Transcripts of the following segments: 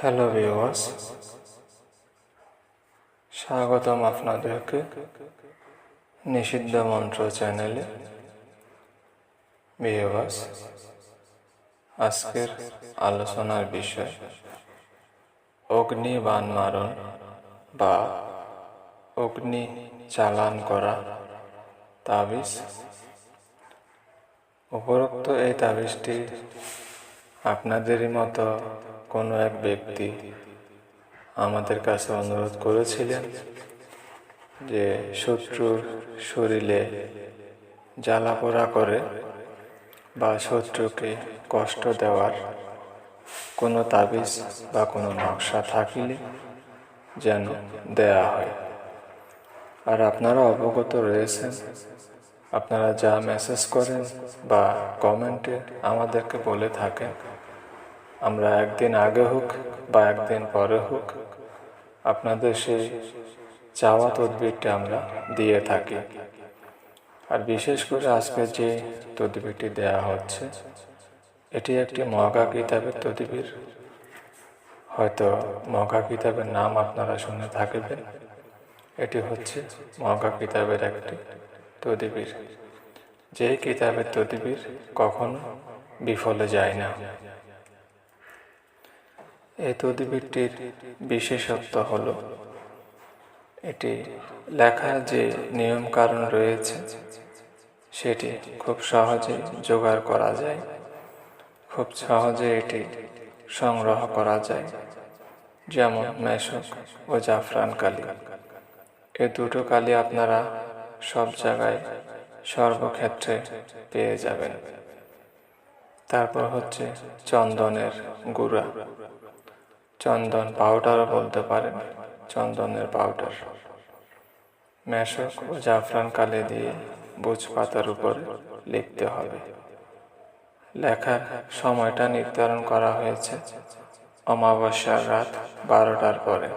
Hello viewers স্বাগতম আপনাদেরকে নিষিদ্ধ মন্ত্র চ্যানেলে ভিউয়ার্স আজকের আলোচনার বিষয় অগ্নি বান মারণ বা অগ্নি চালান করা তাবিজ। উপরোক্ত এই তাবিজটি আপনাদেরই মতো কোনো এক ব্যক্তি আমাদের কাছে অনুরোধ করেছিলেন যে শত্রুর শরীরে জ্বালা জ্বালাপোড়া করে বা শত্রুকে কষ্ট দেওয়ার কোনো তাবিজ বা কোনো নকশা থাকিলে যেন দেয়া হয়। আর আপনারা অবগত রয়েছেন, আপনারা যা মেসেজ করেন বা কমেন্টে আমাদেরকে বলে থাকেন আমরা একদিন আগে হোক বা একদিন পরে হোক, আপনাদের সেই চাওয়া তদবিরটা আমরা দিয়ে থাকি। আর বিশেষ করে আজকে যে তদবিরটি দেয়া হচ্ছে, এটি একটি মগা কিতাবের তদবির। হয়তো মগা কিতাবের নাম আপনারা শুনে থাকবেন। এটি হচ্ছে মগা কিতাবের একটি তদবির। যে কিতাবের তদবির কখনো বিফলে যায় না। এই তদবিরটির বিশেষত্ব হল, এটি লেখার যে নিয়ম কারণ রয়েছে, সেটি খুব সহজে জোগাড় করা যায়, খুব সহজে এটি সংগ্রহ করা যায়, যেমন মেশক ও জাফরান কালি। এ দুটো কালি আপনারা সব জায়গায় সর্বক্ষেত্রে পেয়ে যাবেন। তারপর হচ্ছে চন্দনের গুঁড়া। চন্দন পাউডারও বলতে পারেন, চন্দনের পাউডার মেশক ও জাফরান কালে দিয়ে বুঝ পাতার উপর লিখতে হবে। লেখার সময়টা নির্ধারণ করা হয়েছে অমাবস্যার রাত বারোটার পরে।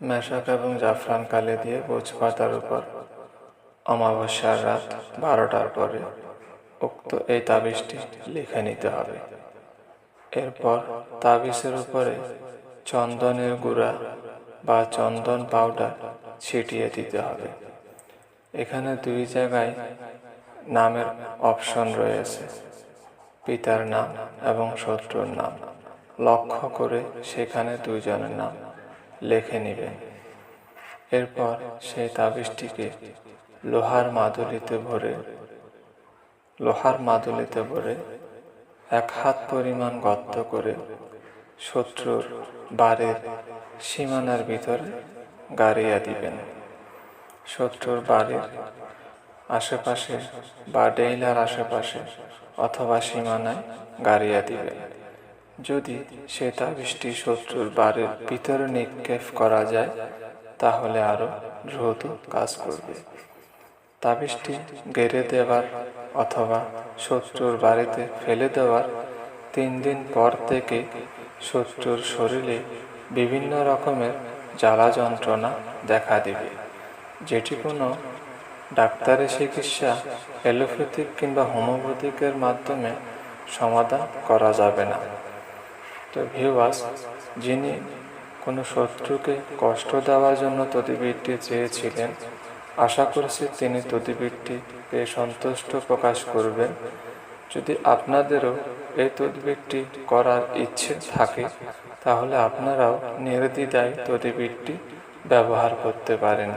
মেশক এবং জাফরান কালি দিয়ে বুঝ পাতার উপর অমাবস্যার রাত বারোটার পরে উক্ত এই তাবিজটি লিখে নিতে হবে। এরপর তাবিজের উপরে চন্দনের গুঁড়া বা চন্দন পাউডার ছিটিয়ে দিতে হবে। এখানে দুই জায়গায় নামের অপশন রয়েছে, পিতার নাম এবং শত্রুর নাম। লক্ষ্য করে সেখানে দুইজনের নাম লিখে নেবেন। এরপর সেই তাবিজটিকে লোহার মাদুলিতে ভরে লোহার মাদুলিতে ভরে এক হাত পরিমাণ গর্ত করে শত্রুর বাড়ির সীমানার ভিতরে গাড়িয়া দিবেন। শত্রুর বাড়ির আশেপাশে বা ডেইলার আশেপাশে অথবা সীমানায় গাড়িয়া দিবেন। যদি সে তাবিজটি শত্রুর বাড়ির ভিতরে নিক্ষেপ করা যায়, তাহলে আরও দ্রুত কাজ করবে। তাবিজটি গেড়ে দেওয়ার অথবা শত্রুর বাড়িতে ফেলে দেওয়ার তিন দিন পর থেকে শত্রুর শরীরে বিভিন্ন রকমের জ্বালা যন্ত্রণা দেখা দেবে। যেটি কোনো ডাক্তারের চিকিৎসা, অ্যালোপ্যাথিক কিংবা হোমিওপ্যাথিকের মাধ্যমে সমাধান করা যাবে না। তো ভিউয়ার্স, যিনি কোনো শত্রুকে কষ্ট দেওয়ার জন্য তদবিরটি চেয়েছিলেন আশা করছি তিনি তদবিরটিকে সন্তুষ্ট প্রকাশ করবেন। যদি আপনাদেরও এই তদবিরটি করার ইচ্ছে থাকে, তাহলে আপনারাও নির্দিদায় তদবিরটি ব্যবহার করতে পারেন।